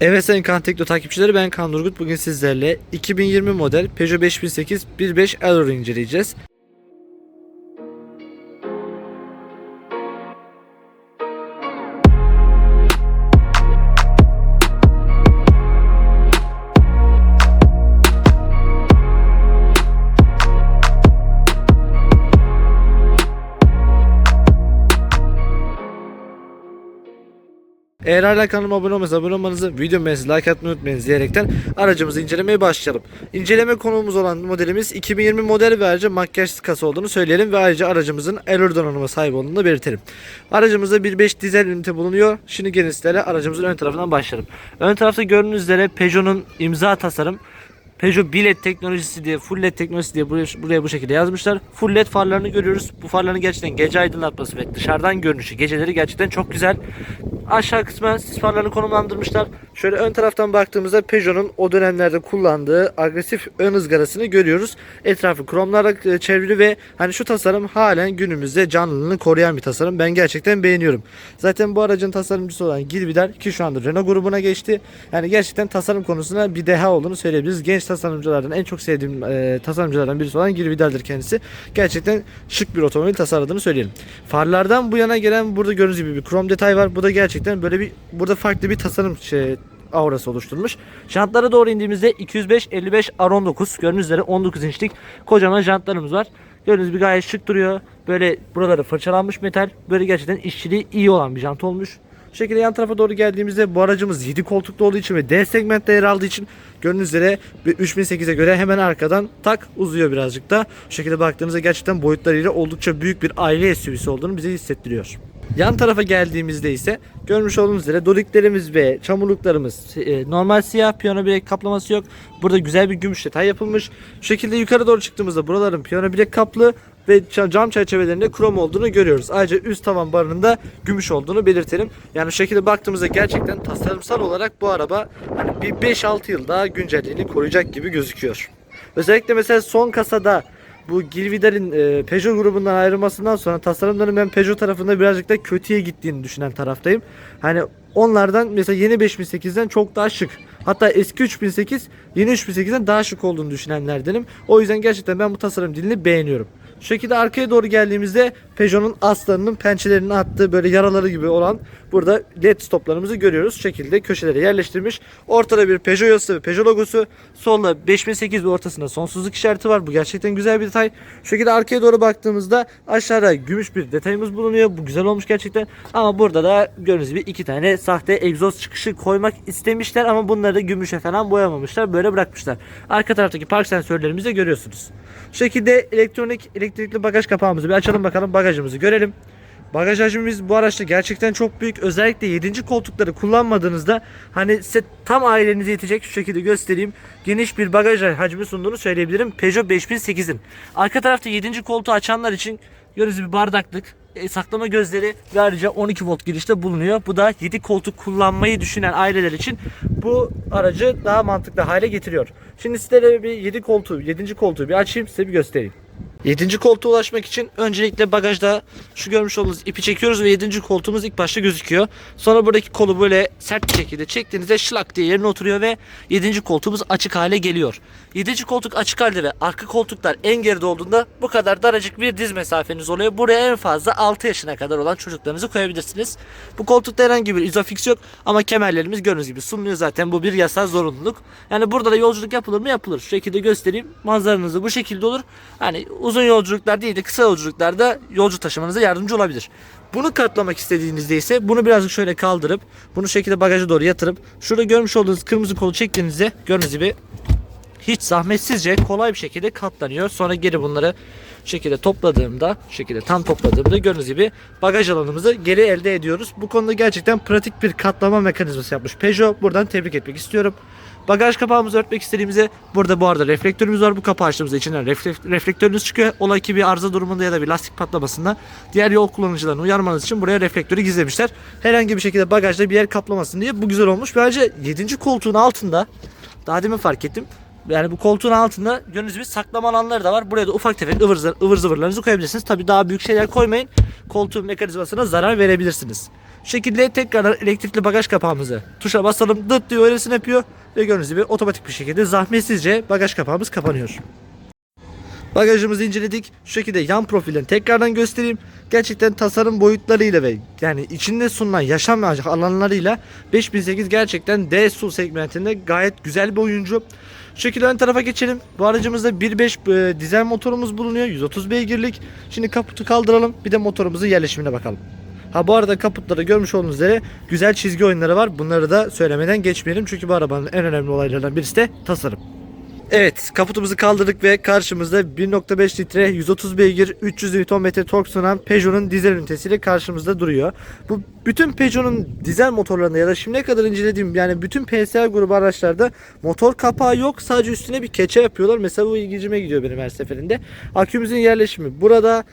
Evet sayın Kan Tekno takipçileri ben Kan Nurgut. Bugün sizlerle 2020 model Peugeot 5008 1.5 Allure inceleyeceğiz. Eğer hala kanalıma abone olmayınız, abone olmanızı, video beğeninizi, like atmayı unutmayınız diyerekten aracımızı incelemeye başlayalım. İnceleme konuğumuz olan modelimiz 2020 model ve ayrıca makyajsız kasa olduğunu söyleyelim ve ayrıca aracımızın Allure donanıma sahip olduğunu da belirtelim. Aracımızda 1.5 dizel ünite bulunuyor. Şimdi gelin sizlere aracımızın ön tarafından başlayalım. Ön tarafta gördüğünüz üzere Peugeot'un imza tasarım Peugeot bilet teknolojisi diye, full led teknolojisi diye buraya, buraya bu şekilde yazmışlar. Full led farlarını görüyoruz. Bu farların gerçekten gece aydınlatması ve dışarıdan görünüşü geceleri gerçekten çok güzel. Aşağı kısma sis farlarını konumlandırmışlar. Şöyle ön taraftan baktığımızda Peugeot'un o dönemlerde kullandığı agresif ön ızgarasını görüyoruz. Etrafı kromlarla e, çevrili ve hani şu tasarım halen günümüzde canlılığını koruyan bir tasarım. Ben gerçekten beğeniyorum. Zaten bu aracın tasarımcısı olan Gilvidar ki şu anda Renault grubuna geçti. Yani gerçekten tasarım konusunda bir deha olduğunu söyleyebiliriz. Genç tasarımcılardan en çok sevdiğim e, tasarımcılardan birisi olan Gilvidar'dır kendisi. Gerçekten şık bir otomobil tasarladığını söyleyelim. Farlardan bu yana gelen burada gördüğünüz gibi bir krom detay var. Bu da gerçekten böyle bir burada farklı bir tasarım şey aurası oluşturmuş. Jantlara doğru indiğimizde 205 55 R19 gördüğünüz üzere 19 inçlik kocaman jantlarımız var. Gördüğünüz gibi gayet şık duruyor. Böyle buraları fırçalanmış metal. Böyle gerçekten işçiliği iyi olan bir jant olmuş. Şu şekilde yan tarafa doğru geldiğimizde bu aracımız 7 koltuklu olduğu için ve D segmentte yer aldığı için gördüğünüz üzere 3008'e göre hemen arkadan tak uzuyor birazcık da. Şu şekilde baktığınızda gerçekten boyutlarıyla oldukça büyük bir aile SUV'si olduğunu bize hissettiriyor. Yan tarafa geldiğimizde ise görmüş olduğunuz üzere doliklerimiz ve çamurluklarımız e, normal siyah piyano bilek kaplaması yok. Burada güzel bir gümüş detay yapılmış. Şu şekilde yukarı doğru çıktığımızda buraların piyano bilek kaplı ve cam çerçevelerinde krom olduğunu görüyoruz. Ayrıca üst tavan barının da gümüş olduğunu belirtelim. Yani şu şekilde baktığımızda gerçekten tasarımsal olarak bu araba hani bir 5-6 yıl daha güncelliğini koruyacak gibi gözüküyor. Özellikle mesela son kasada bu Gilvidar'ın e, Peugeot grubundan ayrılmasından sonra tasarımların ben Peugeot tarafında birazcık da kötüye gittiğini düşünen taraftayım. Hani onlardan mesela yeni 5008'den çok daha şık. Hatta eski 3008 yeni 3008'den daha şık olduğunu düşünenlerdenim. O yüzden gerçekten ben bu tasarım dilini beğeniyorum. Şu şekilde arkaya doğru geldiğimizde Peugeot'un aslanının pençelerini attığı böyle yaraları gibi olan burada led stoplarımızı görüyoruz. Şu şekilde köşelere yerleştirmiş. Ortada bir Peugeot yazısı ve Peugeot logosu. Solda 5008 ve ortasında sonsuzluk işareti var. Bu gerçekten güzel bir detay. Şu şekilde arkaya doğru baktığımızda aşağıda gümüş bir detayımız bulunuyor. Bu güzel olmuş gerçekten. Ama burada da gördüğünüz gibi iki tane sahte egzoz çıkışı koymak istemişler ama bunları da gümüşe falan boyamamışlar. Böyle bırakmışlar. Arka taraftaki park sensörlerimizi de görüyorsunuz. Şu şekilde elektronik elektrikli bagaj kapağımızı bir açalım bakalım bagajımızı görelim. Bagaj hacmimiz bu araçta gerçekten çok büyük. Özellikle 7. koltukları kullanmadığınızda hani size tam ailenize yetecek şu şekilde göstereyim. Geniş bir bagaj hacmi sunduğunu söyleyebilirim. Peugeot 5008'in. Arka tarafta 7. koltuğu açanlar için gördüğünüz bir bardaklık, e, saklama gözleri ve ayrıca 12 volt girişte bulunuyor. Bu da 7 koltuk kullanmayı düşünen aileler için bu aracı daha mantıklı hale getiriyor. Şimdi sizlere bir 7 koltuğu, 7. koltuğu bir açayım size bir göstereyim. 7. koltuğa ulaşmak için öncelikle bagajda şu görmüş olduğunuz ipi çekiyoruz ve 7. koltuğumuz ilk başta gözüküyor. Sonra buradaki kolu böyle sert bir şekilde çektiğinizde şlak diye yerine oturuyor ve 7. koltuğumuz açık hale geliyor. 7. koltuk açık halde ve arka koltuklar en geride olduğunda bu kadar daracık bir diz mesafeniz oluyor. Buraya en fazla 6 yaşına kadar olan çocuklarınızı koyabilirsiniz. Bu koltukta herhangi bir izofix yok ama kemerlerimiz gördüğünüz gibi sunuluyor zaten. Bu bir yasal zorunluluk. Yani burada da yolculuk yapılır mı? Yapılır. Şu şekilde göstereyim. Manzaranız da bu şekilde olur. Hani uzun yolculuklar değil de kısa yolculuklarda yolcu taşımanıza yardımcı olabilir. Bunu katlamak istediğinizde ise bunu birazcık şöyle kaldırıp bunu şekilde bagaja doğru yatırıp şurada görmüş olduğunuz kırmızı kolu çektiğinizde gördüğünüz gibi hiç zahmetsizce kolay bir şekilde katlanıyor. Sonra geri bunları şekilde topladığımda, şekilde tam topladığımda gördüğünüz gibi bagaj alanımızı geri elde ediyoruz. Bu konuda gerçekten pratik bir katlama mekanizması yapmış Peugeot. Buradan tebrik etmek istiyorum. Bagaj kapağımızı örtmek istediğimizde burada bu arada reflektörümüz var. Bu kapağı açtığımızda içinden refle- reflektörünüz çıkıyor. Ola ki bir arıza durumunda ya da bir lastik patlamasında diğer yol kullanıcılarını uyarmanız için buraya reflektörü gizlemişler. Herhangi bir şekilde bagajda bir yer kaplamasın diye bu güzel olmuş. Bence 7. koltuğun altında daha demin fark ettim. Yani bu koltuğun altında gördüğünüz gibi saklama alanları da var. Buraya da ufak tefek ıvır, zıvır, ıvır zıvırlarınızı koyabilirsiniz. Tabii daha büyük şeyler koymayın. Koltuğun mekanizmasına zarar verebilirsiniz. Şu şekilde tekrar elektrikli bagaj kapağımızı tuşa basalım. Dıt diye öylesine yapıyor. Ve gördüğünüz gibi otomatik bir şekilde zahmetsizce bagaj kapağımız kapanıyor. Bagajımızı inceledik. Şu şekilde yan profilini tekrardan göstereyim. Gerçekten tasarım boyutlarıyla ve yani içinde sunulan yaşam alanlarıyla 5008 gerçekten D SUV segmentinde gayet güzel bir oyuncu. Şu şekilde ön tarafa geçelim. Bu aracımızda 1.5 e, dizel motorumuz bulunuyor. 130 beygirlik. Şimdi kaputu kaldıralım. Bir de motorumuzun yerleşimine bakalım. Ha bu arada kaputlarda görmüş olduğunuz üzere güzel çizgi oyunları var. Bunları da söylemeden geçmeyelim. Çünkü bu arabanın en önemli olaylarından birisi de tasarım. Evet kaputumuzu kaldırdık ve karşımızda 1.5 litre 130 beygir 300 Nm tork sunan Peugeot'un dizel ünitesiyle karşımızda duruyor. Bu bütün Peugeot'un dizel motorlarında ya da şimdiye kadar incelediğim yani bütün PSA grubu araçlarda motor kapağı yok sadece üstüne bir keçe yapıyorlar. Mesela bu ilgicime gidiyor benim her seferinde. Akümüzün yerleşimi burada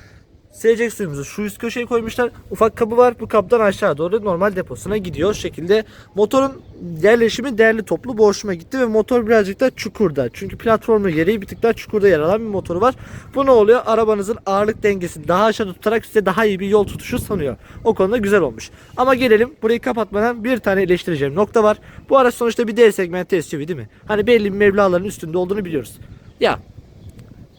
Silecek suyumuzu şu üst köşeye koymuşlar. Ufak kabı var. Bu kaptan aşağı doğru normal deposuna gidiyor. Şekilde motorun yerleşimi değerli toplu bu hoşuma gitti ve motor birazcık da çukurda. Çünkü platformu gereği bir tık daha çukurda yer alan bir motoru var. Bu ne oluyor? Arabanızın ağırlık dengesini daha aşağıda tutarak size daha iyi bir yol tutuşu sanıyor. O konuda güzel olmuş. Ama gelelim burayı kapatmadan bir tane eleştireceğim nokta var. Bu araç sonuçta bir D segmenti SUV değil mi? Hani belli bir mevlaların üstünde olduğunu biliyoruz. Ya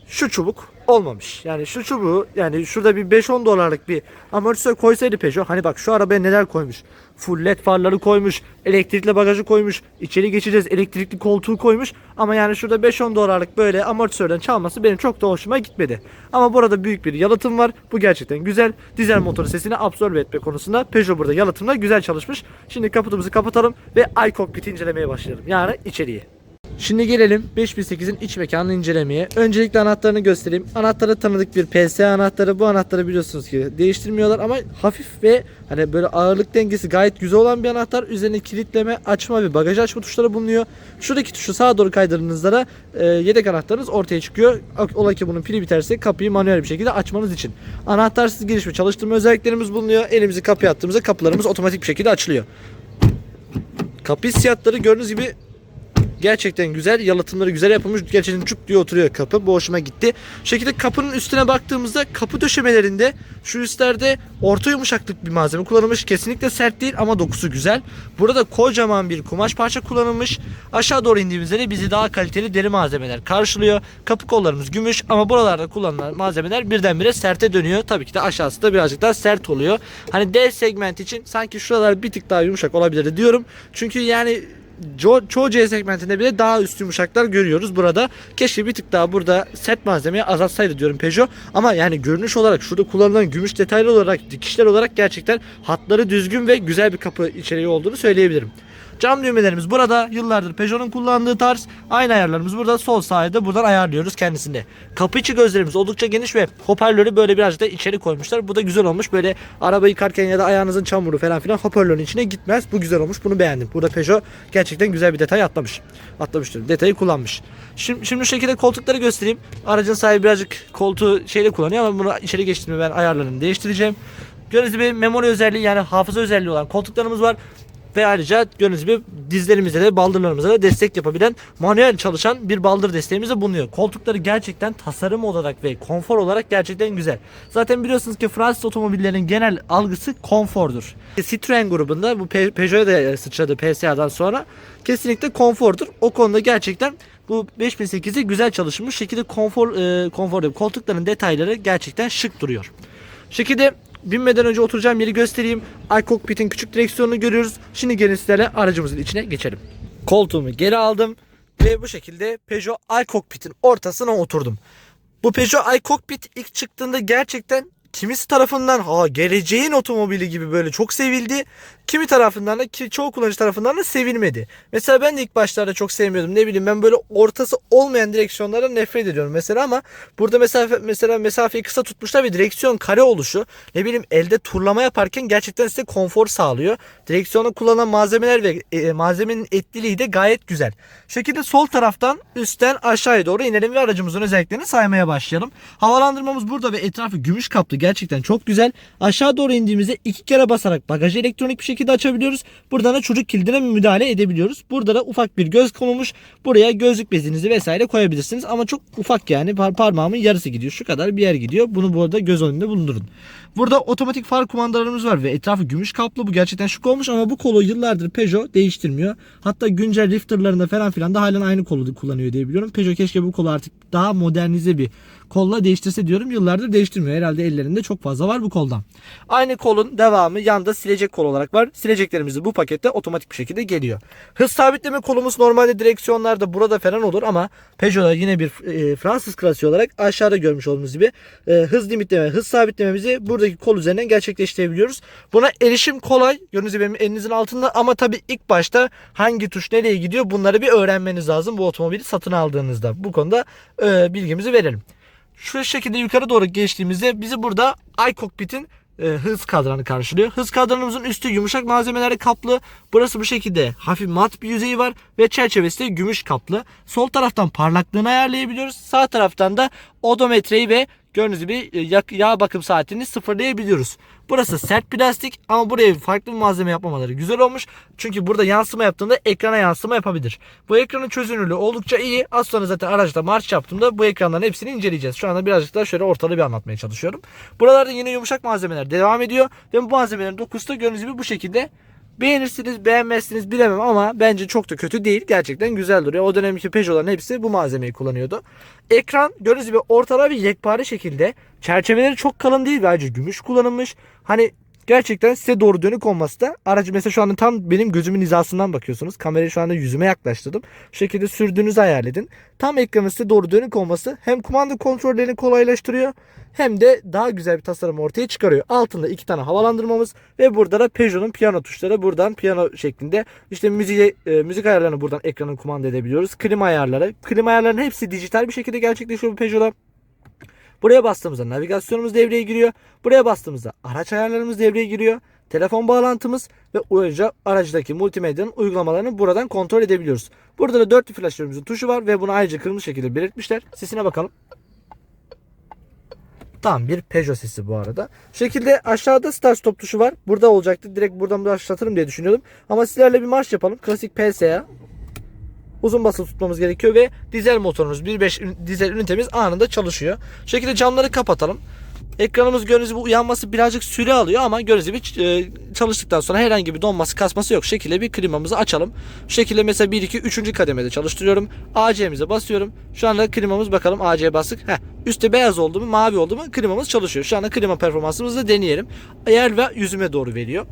şu çubuk olmamış. Yani şu çubuğu yani şurada bir 5-10 dolarlık bir amortisör koysaydı Peugeot hani bak şu arabaya neler koymuş. Full led farları koymuş. Elektrikli bagajı koymuş. içeri geçeceğiz elektrikli koltuğu koymuş. Ama yani şurada 5-10 dolarlık böyle amortisörden çalması benim çok da hoşuma gitmedi. Ama burada büyük bir yalıtım var. Bu gerçekten güzel. Dizel motor sesini absorbe etme konusunda Peugeot burada yalıtımda güzel çalışmış. Şimdi kaputumuzu kapatalım ve iCockpit'i incelemeye başlayalım. Yani içeriği. Şimdi gelelim 5008'in iç mekanını incelemeye. Öncelikle anahtarını göstereyim. Anahtarı tanıdık bir PSA anahtarı. Bu anahtarı biliyorsunuz ki değiştirmiyorlar ama hafif ve hani böyle ağırlık dengesi gayet güzel olan bir anahtar. Üzerine kilitleme, açma ve bagaj açma tuşları bulunuyor. Şuradaki tuşu sağa doğru kaydırdığınızda da e, yedek anahtarınız ortaya çıkıyor. Ola ki bunun pili biterse kapıyı manuel bir şekilde açmanız için. Anahtarsız giriş ve çalıştırma özelliklerimiz bulunuyor. Elimizi kapıya attığımızda kapılarımız otomatik bir şekilde açılıyor. Kapı hissiyatları gördüğünüz gibi Gerçekten güzel. Yalıtımları güzel yapılmış. Gerçekten çuk diye oturuyor kapı. Bu hoşuma gitti. Şekilde kapının üstüne baktığımızda kapı döşemelerinde şu üstlerde orta yumuşaklık bir malzeme kullanılmış. Kesinlikle sert değil ama dokusu güzel. Burada kocaman bir kumaş parça kullanılmış. Aşağı doğru indiğimizde de bizi daha kaliteli deri malzemeler karşılıyor. Kapı kollarımız gümüş ama buralarda kullanılan malzemeler birdenbire serte dönüyor. Tabii ki de aşağısı da birazcık daha sert oluyor. Hani D segment için sanki şuralar bir tık daha yumuşak olabilir diyorum. Çünkü yani çoğu C segmentinde bile daha üst yumuşaklar görüyoruz burada. Keşke bir tık daha burada set malzemeyi azaltsaydı diyorum Peugeot. Ama yani görünüş olarak şurada kullanılan gümüş detaylı olarak dikişler olarak gerçekten hatları düzgün ve güzel bir kapı içeriği olduğunu söyleyebilirim. Cam düğmelerimiz burada. Yıllardır Peugeot'un kullandığı tarz. Aynı ayarlarımız burada. Sol sağa da buradan ayarlıyoruz kendisinde. Kapı içi gözlerimiz oldukça geniş ve hoparlörü böyle birazcık da içeri koymuşlar. Bu da güzel olmuş. Böyle araba yıkarken ya da ayağınızın çamuru falan filan hoparlörün içine gitmez. Bu güzel olmuş. Bunu beğendim. Burada Peugeot gerçekten güzel bir detay atlamış. Atlamıştır. Detayı kullanmış. Şimdi, şimdi şu şekilde koltukları göstereyim. Aracın sahibi birazcık koltuğu şeyle kullanıyor ama bunu içeri geçtiğimde ben ayarlarını değiştireceğim. Gördüğünüz gibi memori özelliği yani hafıza özelliği olan koltuklarımız var. Ve ayrıca gördüğünüz gibi dizlerimize de baldırlarımıza da destek yapabilen manuel çalışan bir baldır desteğimiz de bulunuyor. Koltukları gerçekten tasarım olarak ve konfor olarak gerçekten güzel. Zaten biliyorsunuz ki Fransız otomobillerinin genel algısı konfordur. Citroen grubunda bu Pe- Peugeot'a da sıçradı PSA'dan sonra kesinlikle konfordur. O konuda gerçekten bu 5008'i güzel çalışmış şekilde konfor e, konfor koltukların detayları gerçekten şık duruyor. Şekilde binmeden önce oturacağım yeri göstereyim. iCockpit'in küçük direksiyonunu görüyoruz. Şimdi gelin sizlerle aracımızın içine geçelim. Koltuğumu geri aldım ve bu şekilde Peugeot iCockpit'in ortasına oturdum. Bu Peugeot iCockpit ilk çıktığında gerçekten kimisi tarafından ha geleceğin otomobili gibi böyle çok sevildi. Kimi tarafından da ki çoğu kullanıcı tarafından da sevilmedi. Mesela ben de ilk başlarda çok sevmiyordum. Ne bileyim ben böyle ortası olmayan direksiyonlardan nefret ediyorum mesela ama burada mesafe mesela mesafeyi kısa tutmuşlar ve direksiyon kare oluşu ne bileyim elde turlama yaparken gerçekten size konfor sağlıyor. Direksiyonda kullanılan malzemeler ve e, malzemenin etliliği de gayet güzel. Şekilde sol taraftan üstten aşağıya doğru inelim ve aracımızın özelliklerini saymaya başlayalım. Havalandırmamız burada ve etrafı gümüş kaplı gerçekten çok güzel. Aşağı doğru indiğimizde iki kere basarak bagajı elektronik bir şekilde açabiliyoruz. Buradan da çocuk kilidine müdahale edebiliyoruz. Burada da ufak bir göz konulmuş. Buraya gözlük bezinizi vesaire koyabilirsiniz. Ama çok ufak yani Par- parmağımın yarısı gidiyor. Şu kadar bir yer gidiyor. Bunu bu arada göz önünde bulundurun. Burada otomatik far kumandalarımız var ve etrafı gümüş kaplı. Bu gerçekten şık olmuş ama bu kolu yıllardır Peugeot değiştirmiyor. Hatta güncel Rifter'larında falan filan da halen aynı kolu kullanıyor diye biliyorum. Peugeot keşke bu kolu artık daha modernize bir kolla değiştirse diyorum. Yıllardır değiştirmiyor. Herhalde ellerinde çok fazla var bu koldan. Aynı kolun devamı yanda silecek kol olarak var. Sileceklerimiz bu pakette otomatik bir şekilde geliyor. Hız sabitleme kolumuz normalde direksiyonlarda burada falan olur ama Peugeot'da yine bir e, Fransız klasiği olarak aşağıda görmüş olduğunuz gibi e, hız limitleme, hız sabitlememizi buradaki kol üzerinden gerçekleştirebiliyoruz. Buna erişim kolay. Gördüğünüz gibi elinizin altında ama tabii ilk başta hangi tuş nereye gidiyor bunları bir öğrenmeniz lazım bu otomobili satın aldığınızda. Bu konuda e, bilgimizi verelim. Şu şekilde yukarı doğru geçtiğimizde bizi burada iCockpit'in e, hız kadranı karşılıyor. Hız kadranımızın üstü yumuşak malzemelerle kaplı. Burası bu şekilde hafif mat bir yüzeyi var ve çerçevesi de gümüş kaplı. Sol taraftan parlaklığını ayarlayabiliyoruz. Sağ taraftan da odometreyi ve gördüğünüz gibi e, yağ bakım saatini sıfırlayabiliyoruz. Burası sert plastik ama buraya farklı bir malzeme yapmamaları güzel olmuş. Çünkü burada yansıma yaptığında ekrana yansıma yapabilir. Bu ekranın çözünürlüğü oldukça iyi. Az sonra zaten araçta marş yaptığımda bu ekranların hepsini inceleyeceğiz. Şu anda birazcık daha şöyle ortalığı bir anlatmaya çalışıyorum. Buralarda yine yumuşak malzemeler devam ediyor. Ve bu malzemelerin dokusu da gördüğünüz gibi bu şekilde Beğenirsiniz beğenmezsiniz bilemem ama bence çok da kötü değil. Gerçekten güzel duruyor. O dönemki Peugeot'ların hepsi bu malzemeyi kullanıyordu. Ekran gördüğünüz gibi ortalığa bir yekpare şekilde. Çerçeveleri çok kalın değil bence gümüş kullanılmış. Hani gerçekten size doğru dönük olması da aracı mesela şu anda tam benim gözümün hizasından bakıyorsunuz. Kamerayı şu anda yüzüme yaklaştırdım. Şu şekilde sürdüğünüzü hayal edin. Tam ekranın size doğru dönük olması hem kumanda kontrollerini kolaylaştırıyor hem de daha güzel bir tasarım ortaya çıkarıyor. Altında iki tane havalandırmamız ve burada da Peugeot'un piyano tuşları buradan piyano şeklinde işte müziği, e, müzik ayarlarını buradan ekranın kumanda edebiliyoruz. Klima ayarları. Klima ayarlarının hepsi dijital bir şekilde gerçekleşiyor bu Peugeot'da. Buraya bastığımızda navigasyonumuz devreye giriyor. Buraya bastığımızda araç ayarlarımız devreye giriyor. Telefon bağlantımız ve ayrıca aracdaki multimedyanın uygulamalarını buradan kontrol edebiliyoruz. Burada da dörtlü flaşörümüzün tuşu var ve bunu ayrıca kırmızı şekilde belirtmişler. Sesine bakalım. Tam bir Peugeot sesi bu arada. Şu şekilde aşağıda start stop tuşu var. Burada olacaktı. Direkt buradan başlatırım diye düşünüyordum. Ama sizlerle bir marş yapalım. Klasik PSA. Uzun basılı tutmamız gerekiyor ve dizel motorumuz 1.5 ün- dizel ünitemiz anında çalışıyor. Şu şekilde camları kapatalım. Ekranımız gördüğünüz gibi uyanması birazcık süre alıyor ama gördüğünüz gibi e, çalıştıktan sonra herhangi bir donması kasması yok. Şu şekilde bir klimamızı açalım. Şu şekilde mesela 1 2 3. kademede çalıştırıyorum. AC'mize basıyorum. Şu anda klimamız bakalım AC'ye bastık. Heh, üstte beyaz oldu mu mavi oldu mu klimamız çalışıyor. Şu anda klima performansımızı da deneyelim. Yer ve yüzüme doğru veriyor.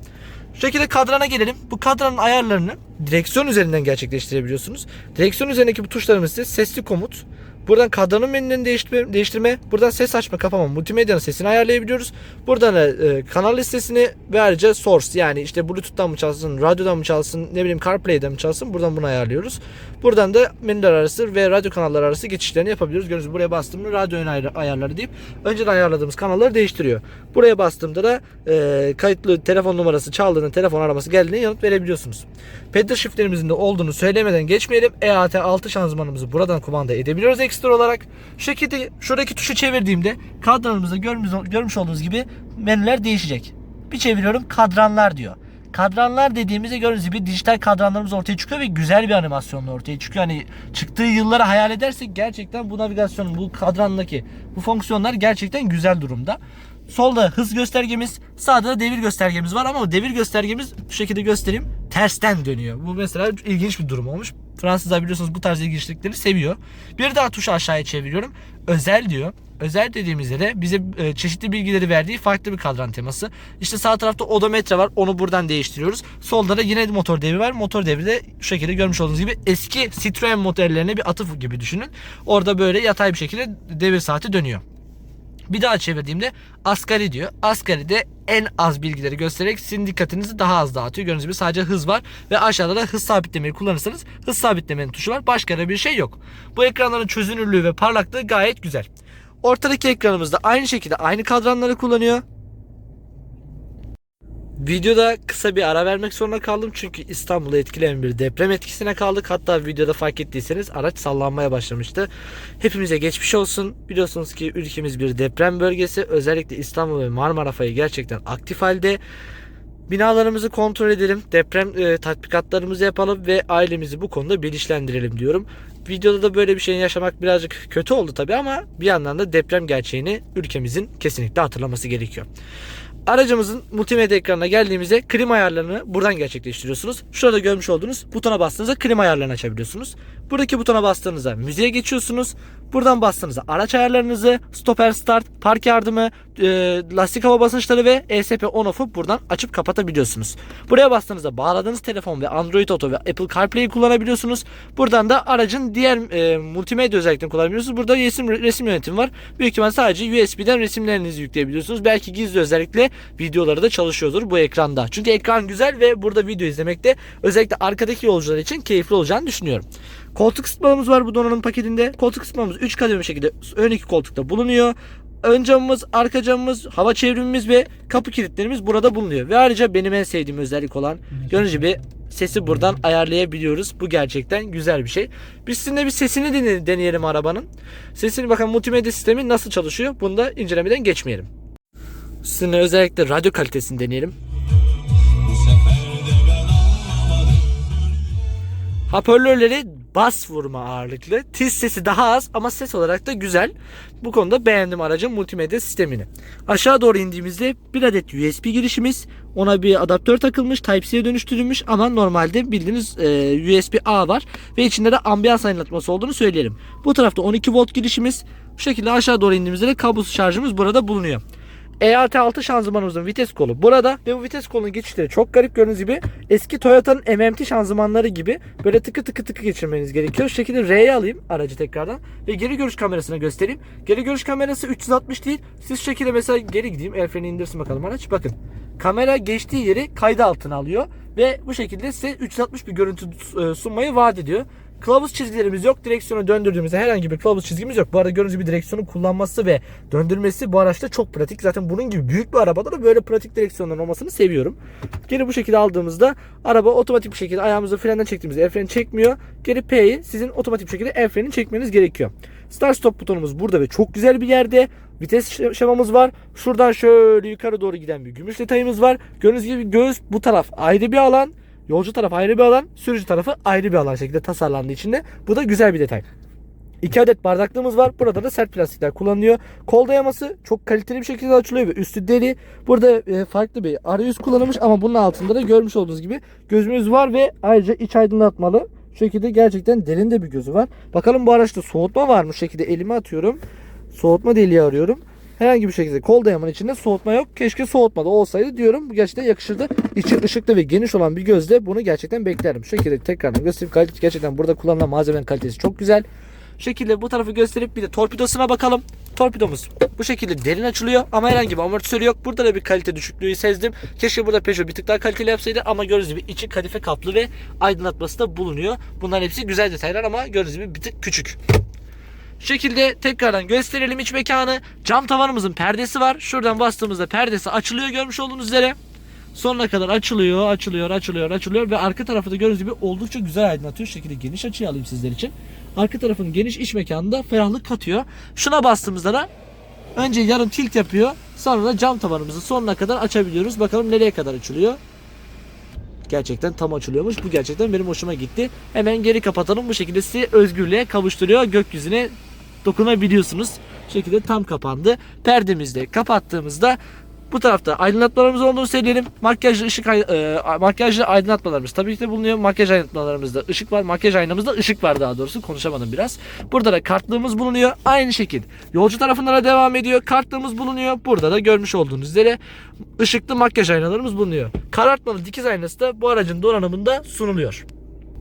Şekilde kadrana gelelim. Bu kadranın ayarlarını direksiyon üzerinden gerçekleştirebiliyorsunuz. Direksiyon üzerindeki bu tuşlarımız ise sesli komut. Buradan kadranın menülerini değiştirme, değiştirme, buradan ses açma kapama, multimedyanın sesini ayarlayabiliyoruz. Buradan da e, kanal listesini ve ayrıca source yani işte Bluetooth'tan mı çalsın, radyodan mı çalsın, ne bileyim CarPlay'den mi çalsın buradan bunu ayarlıyoruz. Buradan da menüler arası ve radyo kanalları arası geçişlerini yapabiliyoruz. Gibi buraya bastığımda radyo ayar- ayarları deyip önceden ayarladığımız kanalları değiştiriyor. Buraya bastığımda da e, kayıtlı telefon numarası çaldığında telefon araması geldiğinde yanıt verebiliyorsunuz. Pedal shiftlerimizin de olduğunu söylemeden geçmeyelim. EAT 6 şanzımanımızı buradan kumanda edebiliyoruz ekstra olarak. Şu şekilde şuradaki tuşu çevirdiğimde kadranımızda görmüş, görmüş olduğunuz gibi menüler değişecek. Bir çeviriyorum kadranlar diyor. Kadranlar dediğimizde gördüğünüz gibi dijital kadranlarımız ortaya çıkıyor ve güzel bir animasyonla ortaya çıkıyor. Hani çıktığı yılları hayal edersek gerçekten bu navigasyonun, bu kadrandaki bu fonksiyonlar gerçekten güzel durumda. Solda hız göstergemiz, sağda da devir göstergemiz var ama devir göstergemiz şu şekilde göstereyim tersten dönüyor. Bu mesela ilginç bir durum olmuş. Fransızlar biliyorsunuz bu tarz ilginçlikleri seviyor. Bir daha tuşu aşağıya çeviriyorum. Özel diyor. Özel dediğimizde de bize e, çeşitli bilgileri verdiği farklı bir kadran teması. İşte sağ tarafta odometre var. Onu buradan değiştiriyoruz. Solda da yine motor devri var. Motor devri de şu şekilde görmüş olduğunuz gibi eski Citroen modellerine bir atıf gibi düşünün. Orada böyle yatay bir şekilde devir saati dönüyor. Bir daha çevirdiğimde asgari diyor. Asgari de en az bilgileri göstererek sizin dikkatinizi daha az dağıtıyor. Gördüğünüz gibi sadece hız var ve aşağıda da hız sabitlemeyi kullanırsanız hız sabitlemenin tuşu var. Başka da bir şey yok. Bu ekranların çözünürlüğü ve parlaklığı gayet güzel. Ortadaki ekranımızda aynı şekilde aynı kadranları kullanıyor. Videoda kısa bir ara vermek zorunda kaldım çünkü İstanbul'u etkileyen bir deprem etkisine kaldık. Hatta videoda fark ettiyseniz araç sallanmaya başlamıştı. Hepimize geçmiş olsun. Biliyorsunuz ki ülkemiz bir deprem bölgesi. Özellikle İstanbul ve Marmara fayı gerçekten aktif halde. Binalarımızı kontrol edelim, deprem e, tatbikatlarımızı yapalım ve ailemizi bu konuda bilinçlendirelim diyorum. Videoda da böyle bir şeyin yaşamak birazcık kötü oldu tabii ama bir yandan da deprem gerçeğini ülkemizin kesinlikle hatırlaması gerekiyor. Aracımızın multimedya ekranına geldiğimizde klima ayarlarını buradan gerçekleştiriyorsunuz. Şurada görmüş olduğunuz butona bastığınızda klima ayarlarını açabiliyorsunuz. Buradaki butona bastığınızda müziğe geçiyorsunuz. Buradan bastığınızda araç ayarlarınızı, stoper start, park yardımı, e, lastik hava basınçları ve ESP on off'u buradan açıp kapatabiliyorsunuz. Buraya bastığınızda bağladığınız telefon ve Android Auto ve Apple CarPlay'i kullanabiliyorsunuz. Buradan da aracın diğer e, multimedya özelliklerini kullanabiliyorsunuz. Burada resim, resim yönetimi var. Büyük ihtimal sadece USB'den resimlerinizi yükleyebiliyorsunuz. Belki gizli özellikle videoları da çalışıyordur bu ekranda. Çünkü ekran güzel ve burada video izlemekte özellikle arkadaki yolcular için keyifli olacağını düşünüyorum. Koltuk ısıtmamız var bu donanım paketinde. Koltuk ısıtmamız 3 kademe şekilde ön iki koltukta bulunuyor. Ön camımız, arka camımız, hava çevrimimiz ve kapı kilitlerimiz burada bulunuyor. Ve ayrıca benim en sevdiğim özellik olan gördüğünüz gibi sesi buradan ayarlayabiliyoruz. Bu gerçekten güzel bir şey. Biz sizinle bir sesini dene- deneyelim arabanın. Sesini bakın multimedya sistemi nasıl çalışıyor. Bunu da incelemeden geçmeyelim. Sizinle özellikle radyo kalitesini deneyelim. Hoparlörleri bas vurma ağırlıklı. Tiz sesi daha az ama ses olarak da güzel. Bu konuda beğendim aracın multimedya sistemini. Aşağı doğru indiğimizde bir adet USB girişimiz. Ona bir adaptör takılmış. Type-C'ye dönüştürülmüş ama normalde bildiğiniz e, USB-A var. Ve içinde de ambiyans aydınlatması olduğunu söyleyelim. Bu tarafta 12 volt girişimiz. Bu şekilde aşağı doğru indiğimizde de kablosuz şarjımız burada bulunuyor. EAT6 şanzımanımızın vites kolu burada ve bu vites kolunun geçişleri çok garip gördüğünüz gibi eski Toyota'nın MMT şanzımanları gibi böyle tıkı tıkı tıkı geçirmeniz gerekiyor. Şu şekilde R'ye alayım aracı tekrardan ve geri görüş kamerasına göstereyim. Geri görüş kamerası 360 değil. Siz şu şekilde mesela geri gideyim. El freni indirsin bakalım araç. Bakın. Kamera geçtiği yeri kayda altına alıyor ve bu şekilde size 360 bir görüntü e, sunmayı vaat ediyor. Kılavuz çizgilerimiz yok. Direksiyonu döndürdüğümüzde herhangi bir kılavuz çizgimiz yok. Bu arada gördüğünüz gibi direksiyonu kullanması ve döndürmesi bu araçta çok pratik. Zaten bunun gibi büyük bir arabada da böyle pratik direksiyonların olmasını seviyorum. Geri bu şekilde aldığımızda araba otomatik bir şekilde ayağımızı frenden çektiğimizde el freni çekmiyor. Geri P'yi sizin otomatik bir şekilde el freni çekmeniz gerekiyor. Start stop butonumuz burada ve çok güzel bir yerde. Vites şe- şemamız var. Şuradan şöyle yukarı doğru giden bir gümüş detayımız var. Gördüğünüz gibi göğüs bu taraf ayrı bir alan. Yolcu tarafı ayrı bir alan, sürücü tarafı ayrı bir alan şekilde tasarlandı içinde. Bu da güzel bir detay. İki adet bardaklığımız var. Burada da sert plastikler kullanılıyor. Kol dayaması çok kaliteli bir şekilde açılıyor ve üstü deri. Burada e, farklı bir arayüz kullanılmış ama bunun altında da görmüş olduğunuz gibi gözümüz var ve ayrıca iç aydınlatmalı. Şu şekilde gerçekten derin de bir gözü var. Bakalım bu araçta soğutma var mı? Şu şekilde elime atıyorum. Soğutma deliği arıyorum. Herhangi bir şekilde kol dayamanın içinde soğutma yok. Keşke soğutma da olsaydı diyorum. Bu gerçekten yakışırdı. İçi ışıklı ve geniş olan bir gözle bunu gerçekten beklerdim. Şu şekilde tekrardan göstereyim. Kalite, gerçekten burada kullanılan malzemenin kalitesi çok güzel. Şu şekilde bu tarafı gösterip bir de torpidosuna bakalım. Torpidomuz bu şekilde derin açılıyor ama herhangi bir amortisörü yok. Burada da bir kalite düşüklüğü sezdim. Keşke burada Peugeot bir tık daha kaliteli yapsaydı ama gördüğünüz gibi içi kadife kaplı ve aydınlatması da bulunuyor. Bunların hepsi güzel detaylar ama gördüğünüz gibi bir tık küçük. Şu şekilde tekrardan gösterelim iç mekanı. Cam tavanımızın perdesi var. Şuradan bastığımızda perdesi açılıyor görmüş olduğunuz üzere. Sonuna kadar açılıyor, açılıyor, açılıyor, açılıyor ve arka tarafı da gördüğünüz gibi oldukça güzel aydınlatıyor. Şu şekilde geniş açıyı alayım sizler için. Arka tarafın geniş iç mekanında ferahlık katıyor. Şuna bastığımızda da önce yarım tilt yapıyor. Sonra da cam tavanımızı sonuna kadar açabiliyoruz. Bakalım nereye kadar açılıyor. Gerçekten tam açılıyormuş. Bu gerçekten benim hoşuma gitti. Hemen geri kapatalım. Bu şekilde sizi özgürlüğe kavuşturuyor. Gökyüzüne dokunabiliyorsunuz. Bu şekilde tam kapandı. Perdemizi de kapattığımızda bu tarafta aydınlatmalarımız olduğunu söyleyelim. Makyajlı ışık e, makyajlı aydınlatmalarımız tabii ki de bulunuyor. Makyaj aydınlatmalarımızda ışık var. Makyaj aynamızda ışık var daha doğrusu. Konuşamadım biraz. Burada da kartlığımız bulunuyor. Aynı şekil. Yolcu tarafına da devam ediyor. Kartlığımız bulunuyor. Burada da görmüş olduğunuz üzere ışıklı makyaj aynalarımız bulunuyor. Karartmalı dikiz aynası da bu aracın donanımında sunuluyor.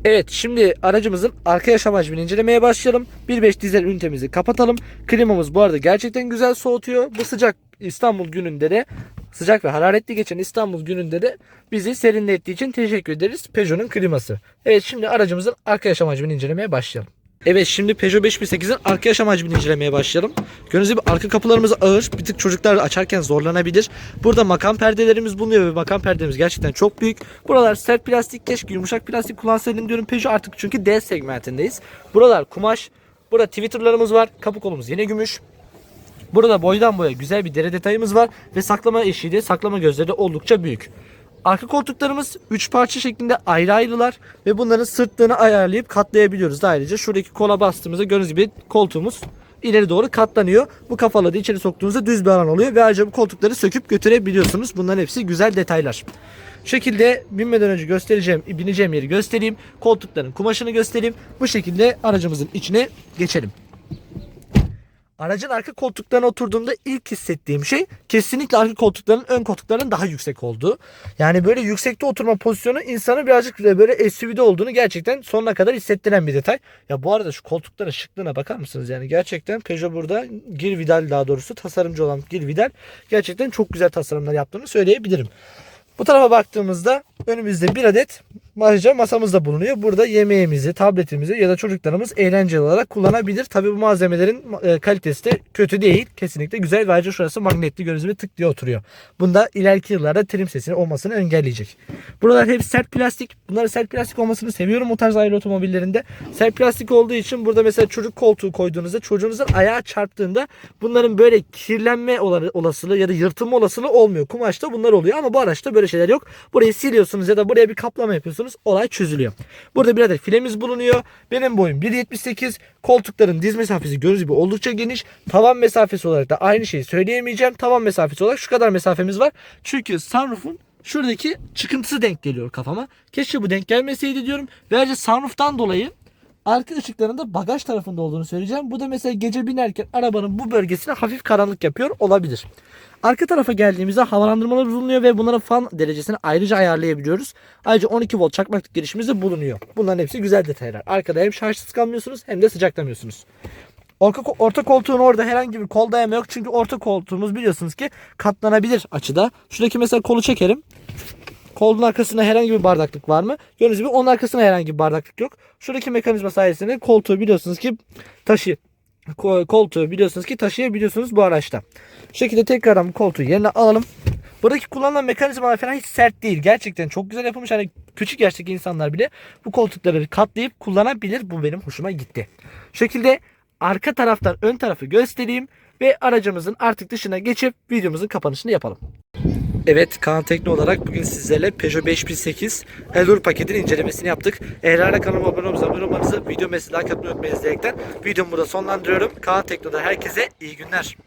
Evet şimdi aracımızın arka yaşam hacmini incelemeye başlayalım. 1.5 dizel ünitemizi kapatalım. Klimamız bu arada gerçekten güzel soğutuyor. Bu sıcak İstanbul gününde de sıcak ve hararetli geçen İstanbul gününde de bizi serinlettiği için teşekkür ederiz Peugeot'un kliması. Evet şimdi aracımızın arka yaşam hacmini incelemeye başlayalım. Evet şimdi Peugeot 5008'in arka yaşam hacmini incelemeye başlayalım. Gördüğünüz gibi arka kapılarımız ağır. Bir tık çocuklar açarken zorlanabilir. Burada makam perdelerimiz bulunuyor ve makam perdemiz gerçekten çok büyük. Buralar sert plastik keşke yumuşak plastik kullansaydım diyorum Peugeot artık çünkü D segmentindeyiz. Buralar kumaş. Burada Twitter'larımız var. Kapı kolumuz yine gümüş. Burada boydan boya güzel bir deri detayımız var ve saklama eşiği de saklama gözleri de oldukça büyük. Arka koltuklarımız 3 parça şeklinde ayrı ayrılar ve bunların sırtlarını ayarlayıp katlayabiliyoruz. Ayrıca şuradaki kola bastığımızda gördüğünüz gibi koltuğumuz ileri doğru katlanıyor. Bu kafaları içeri soktuğunuzda düz bir alan oluyor ve ayrıca bu koltukları söküp götürebiliyorsunuz. Bunların hepsi güzel detaylar. Şekilde binmeden önce göstereceğim, bineceğim yeri göstereyim. Koltukların kumaşını göstereyim. Bu şekilde aracımızın içine geçelim. Aracın arka koltuklarına oturduğumda ilk hissettiğim şey kesinlikle arka koltukların ön koltukların daha yüksek olduğu. Yani böyle yüksekte oturma pozisyonu insanı birazcık böyle SUV'de olduğunu gerçekten sonuna kadar hissettiren bir detay. Ya bu arada şu koltukların şıklığına bakar mısınız? Yani gerçekten Peugeot burada Gil Vidal daha doğrusu tasarımcı olan Gil Vidal gerçekten çok güzel tasarımlar yaptığını söyleyebilirim. Bu tarafa baktığımızda önümüzde bir adet ayrıca masamız da bulunuyor. Burada yemeğimizi, tabletimizi ya da çocuklarımız eğlenceli olarak kullanabilir. Tabii bu malzemelerin e, kalitesi de kötü değil. Kesinlikle güzel ve ayrıca şurası magnetli gibi tık diye oturuyor. Bunda ileriki yıllarda trim sesinin olmasını engelleyecek. Buralar hep sert plastik. Bunları sert plastik olmasını seviyorum o tarz aile otomobillerinde. Sert plastik olduğu için burada mesela çocuk koltuğu koyduğunuzda çocuğunuzun ayağı çarptığında bunların böyle kirlenme ola- olasılığı ya da yırtılma olasılığı olmuyor. Kumaşta bunlar oluyor ama bu araçta böyle şeyler yok. Burayı siliyorsunuz ya da buraya bir kaplama yapıyorsunuz. Olay çözülüyor. Burada bir adet filemiz bulunuyor. Benim boyum 1.78. Koltukların diz mesafesi gördüğünüz gibi oldukça geniş. Tavan mesafesi olarak da aynı şeyi söyleyemeyeceğim. Tavan mesafesi olarak şu kadar mesafemiz var. Çünkü sunroof'un şuradaki çıkıntısı denk geliyor kafama. Keşke bu denk gelmeseydi diyorum. Ve ayrıca sunroof'tan dolayı arka ışıkların da bagaj tarafında olduğunu söyleyeceğim. Bu da mesela gece binerken arabanın bu bölgesine hafif karanlık yapıyor olabilir. Arka tarafa geldiğimizde havalandırmalar bulunuyor ve bunların fan derecesini ayrıca ayarlayabiliyoruz. Ayrıca 12 volt çakmaklık girişimiz de bulunuyor. Bunların hepsi güzel detaylar. Arkada hem şarjsız kalmıyorsunuz hem de sıcaklamıyorsunuz. Orta, orta koltuğun orada herhangi bir kol dayama yok. Çünkü orta koltuğumuz biliyorsunuz ki katlanabilir açıda. Şuradaki mesela kolu çekerim. Kolun arkasında herhangi bir bardaklık var mı? Gördüğünüz gibi onun arkasında herhangi bir bardaklık yok. Şuradaki mekanizma sayesinde koltuğu biliyorsunuz ki taşı koltuğu biliyorsunuz ki taşıyabiliyorsunuz bu araçta. Şu şekilde tekrardan bu koltuğu yerine alalım. Buradaki kullanılan mekanizmalar falan hiç sert değil. Gerçekten çok güzel yapılmış. Hani küçük yaştaki insanlar bile bu koltukları katlayıp kullanabilir. Bu benim hoşuma gitti. Şu şekilde arka taraftan ön tarafı göstereyim ve aracımızın artık dışına geçip videomuzun kapanışını yapalım. Evet Kaan Tekno olarak bugün sizlerle Peugeot 5008 Eldur paketinin incelemesini yaptık. Eğer hala kanalıma abone olmanızı, abone olmanızı, video mesela like atmayı unutmayın diyerekten videomu burada sonlandırıyorum. Kaan Tekno'da herkese iyi günler.